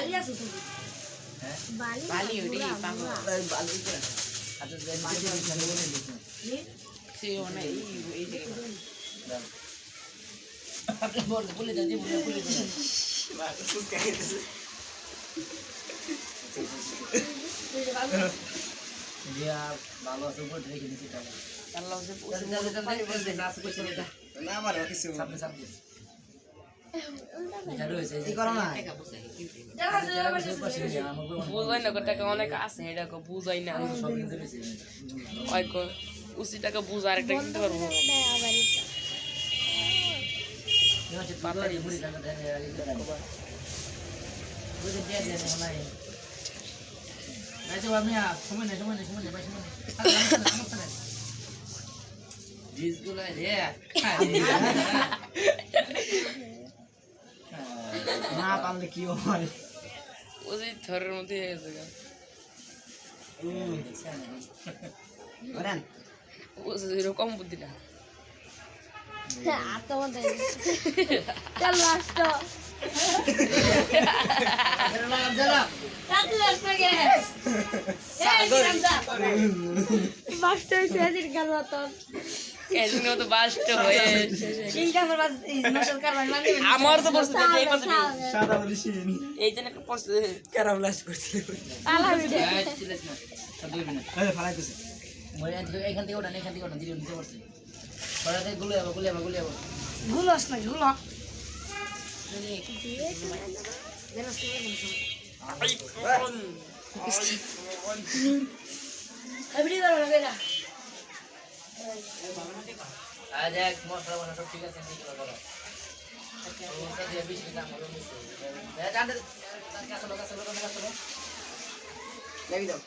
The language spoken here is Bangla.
বালি আছে তো। হ্যাঁ? বালি বালি ওটি। এই বালি করে আচ্ছা যে মাটি দিছেন বলে। দিছেন নি? সে অনেক এই এই যে দাও আপনি বল বলে বলে বলে এই যে বালি। দিয়া ভালো আছে উপর রেখে দিছি তাহলে। আল্লাহ সে না আমার কিছু সামনে সামনে। বুঝাই না টাকা অনেক আছে এটা বুঝাই না উসি টাকা বুঝ আর একটা কিনতে পারব পারলে কি হয় উসি থরের মধ্যে হয়েছে গা করেন উসি এরকম বুদ্ধি না। Master গেল তো। এদিন তো বাস্ট হয়ে আমার মানে তো বসতে এই পাশে সাদা বলি শিনি এই জন্য একটা পড়ছে ক্যারাম লাস করছিল আলা ভিডিও। দুই মিনিট এই ফালাই দিছে মই এখান থেকে ওঠান এখান থেকে ওঠান দিদি নিচে পড়ছে পড়া থেকে গুলে যাব গুলে যাব গুলে যাব গুলোস না গুলো ভিডিও করো না বেটা আজ এক মশলা বানা সব ঠিক আছে ঠিক করো। জানতে কাছে লোক কাছে লোক কাছে লোক দাও।